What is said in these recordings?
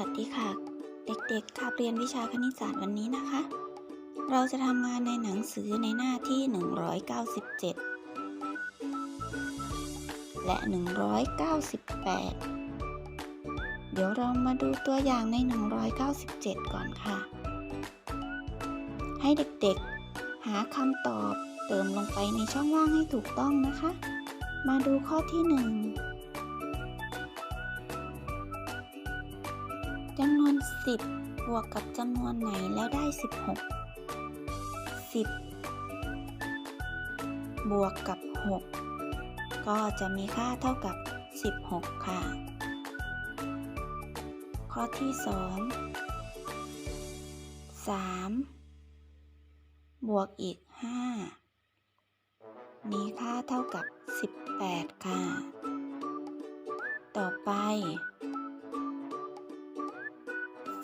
วัสดีค่ะ เด็กๆคาบเรียนวิชาคณิตศาสตร์วันนี้นะคะ เราจะทำงานในหนังสือในหน้าที่ 197 และ 198 เดี๋ยวเรามาดูตัวอย่างใน 197 ก่อนค่ะ ให้เด็กๆ หาคำตอบเติมลงไปในช่องว่างให้ถูกต้องนะคะ มาดูข้อที่ 1 จำนวน 10 บวกกับจำนวนไหนแล้วได้ 16 10 บวกกับ 6 ก็จะมีค่าเท่ากับ 16 ค่ะ ข้อที่ 2 3 บวกอีก 5 มีค่าเท่ากับ 18 ค่ะ ต่อไป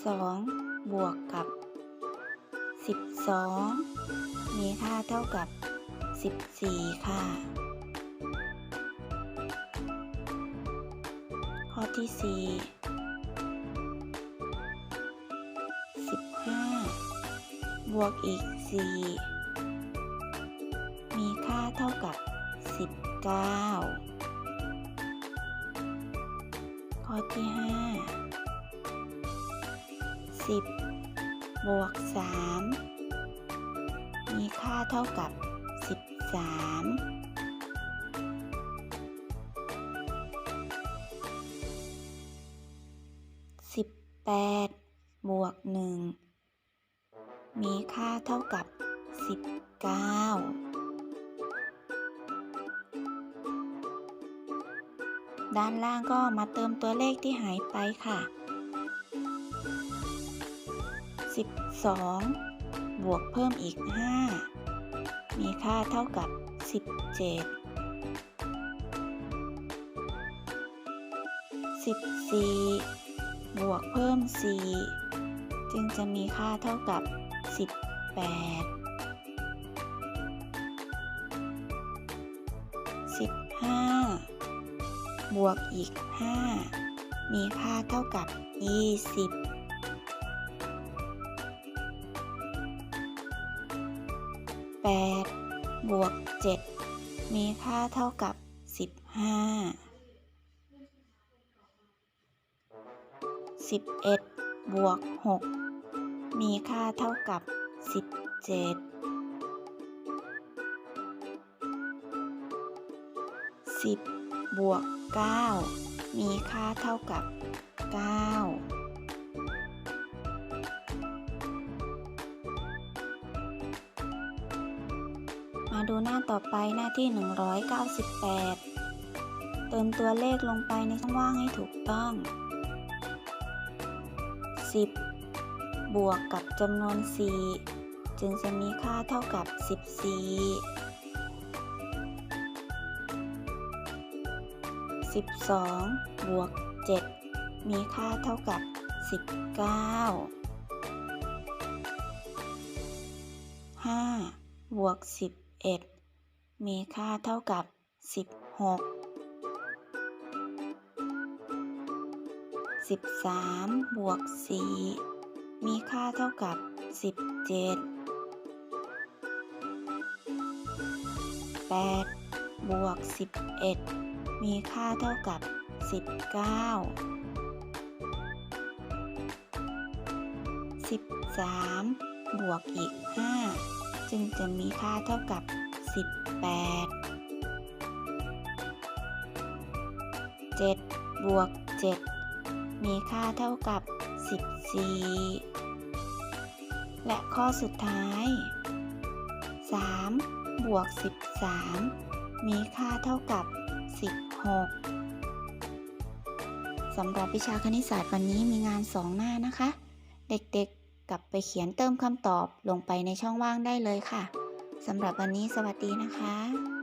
2 บวกกับ 12 มีค่าเท่ากับ 14 ค่ะ ข้อที่ 4 15 บวกอีก 4 มีค่าเท่ากับ 19 ข้อที่ 5 10 บวก 3 มีค่าเท่ากับ 13 18บแปดบวก1มีค่าเท่ากับ19ด้านล่างก็มาเติมตัวเลขที่หายไปค่ะ 12 บวกเพิ่มอีก 5 มีค่าเท่ากับ 17 14 บวกเพิ่ม 4 จึงจะมีค่าเท่ากับ 18 15 บวกอีก 5 มีค่าเท่ากับ 20 8 บวก 7 มีค่าเท่ากับ 15 11 บวก 6 มีค่าเท่ากับ 17 10 บวก 9 มีค่าเท่ากับ 9 มาดูหน้าต่อไปหน้าที่ 198 เติมตัวเลขลงไปในช่องว่างให้ถูกต้อง 10 บวกกับจำนวน 4 จึงจะมีค่าเท่ากับ 14 12 บวก 7 มีค่าเท่ากับ 19 5 บวก 11 มีค่าเท่ากับ 16 13 บวก 4 มีค่าเท่ากับ 17 8 บวก 11 มีค่าเท่ากับ 19 13 บวกอีก 5 จึงจะมีค่าเท่ากับ 18 7 บวก 7 มีค่าเท่ากับ 14 และข้อสุดท้าย 3 บวก 13 มีค่าเท่ากับ 16 สำหรับวิชาคณิตศาสตร์วันนี้มีงาน2หน้านะคะ เด็กๆ กลับไปเขียนเติมคำตอบลงไปในช่องว่างได้เลยค่ะสำหรับวันนี้สวัสดีนะคะ